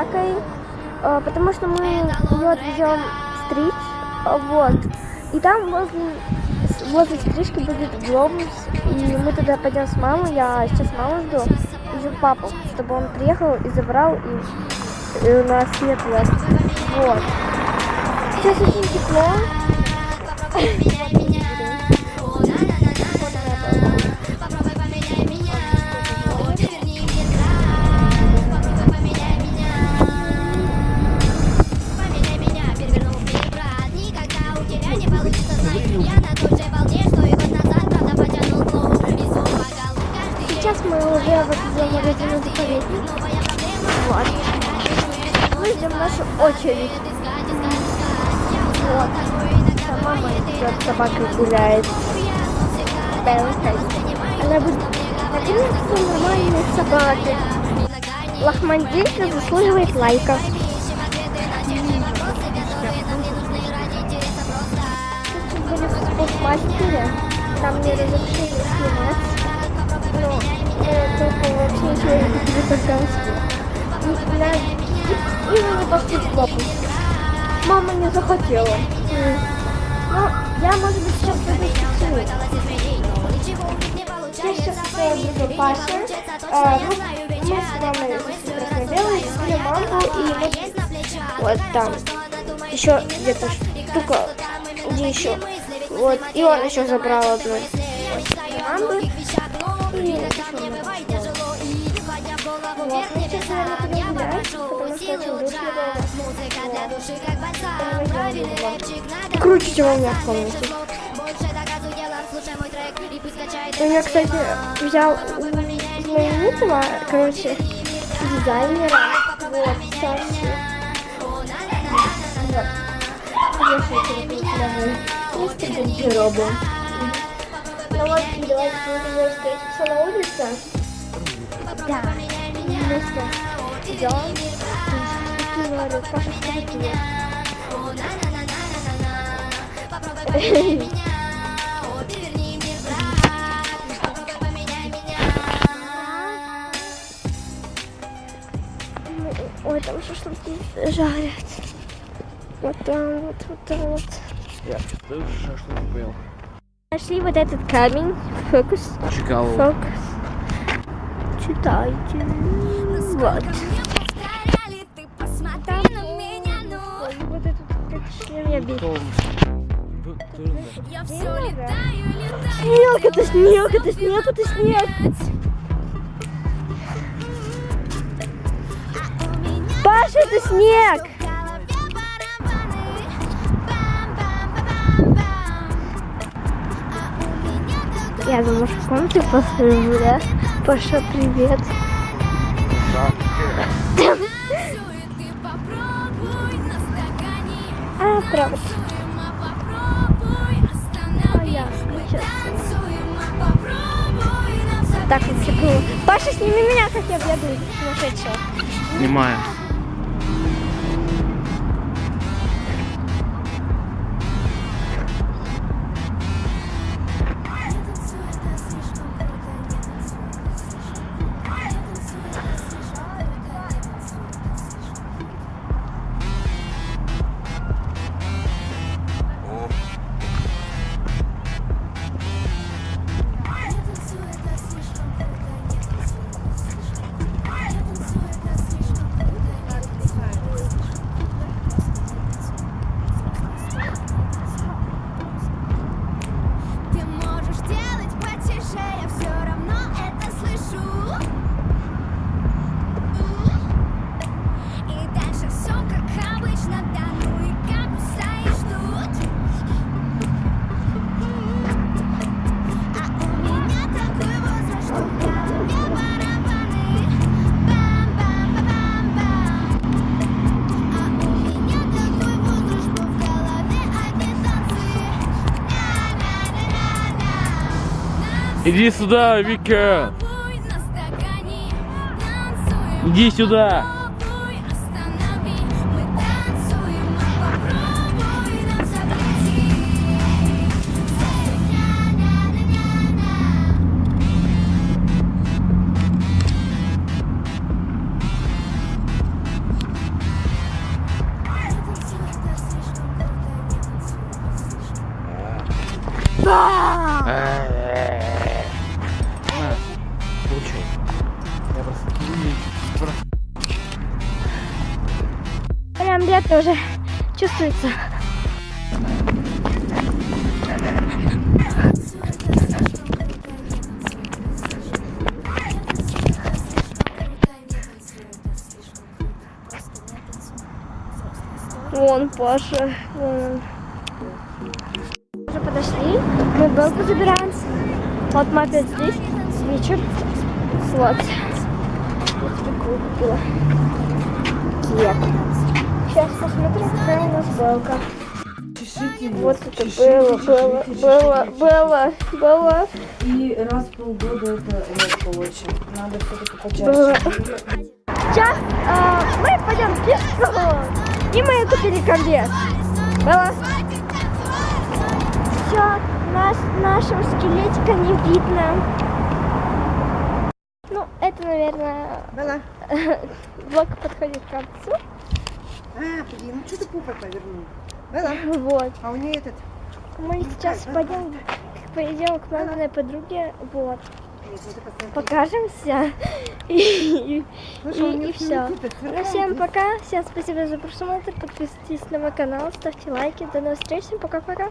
собакой, э, потому что мы ее отвезем стричь, э, вот. И там возле, возле стрижки будет глобус, и мы туда пойдем с мамой, я сейчас маму жду, и жду папу, чтобы он приехал и забрал, и, и у нас светло. Вот. Сейчас очень тепло. Вот за магазин заповедник. Вот. Мы ждем нашу очередь. Вот. Там мама идет, с собакой гуляет. Белкой. Она будет наконец-то нормальной собакой. Лохмандилька заслуживает лайка. Сейчас были в спортмастере. Там мне разрешили снимать. Ну, и. И и- и мы не пошли в глобус. Мама не захотела. Ну, я, может быть, сейчас в Я сейчас буду Паша. Э, ну, мы с мамой красно-белой купили маму, и мы вот там еще где-то штука, где еще. Вот, и он еще забрал одну. Мамы. И еще много всего. Вот, мы сейчас, наверное, пойдем гулять, потому что очень душно дома. Круче, чем у меня в комнате. Я, кстати, взял у знаменитого, короче, дизайнера. Вот. Вот. Рекламу. Мистер гардероба. Ну вот, давайте уже встретимся на улице. Да. И говорю, Паша, скажи привет. Ой, там что-то жарят. Вот там, вот, вот там, вот. Ты уже шашлык поел. Нашли вот этот камень. Фокус. Чикаго. Фокус. Читайте. Вот. Летаю. Снег, это снег, это снег, это снег. Паша, это снег. Я думаю, что в комнате посижу, да? Паша, привет. А, правда. А, ясно, сейчас. Так вообще было. Паша, сними меня, как я бегаю, сумасшедшая. Снимаю. Иди сюда, Вика! Иди сюда! Да! Э. Я просто Прям лето уже чувствуется. Вон Паша. Вон. Уже подошли. Мы в забираем. Вот мы опять здесь. Вечер. Такую купила. Кек. Сейчас посмотрим, какая у нас белка. Вот это было, было, было, было, было, И раз в полгода это редко очень. Надо все-таки почаще. Сейчас а, мы пойдем пешком. И мы купили конвейер. Было. Все, наш, нашего скелетика не видно. Ну, наверное, Белла, блок подходит к концу. а, блин, ну что ты пупой повернул? Белла, Вот. а у нее этот... Мы сейчас пойдем, пойдем к маминой подруге. Вот. Нет, ну. Покажемся. И, Слушай, и, и все. Ну, всем пока. Всем спасибо за просмотр. Подписывайтесь на мой канал, ставьте лайки. До новых встреч. Всем пока-пока.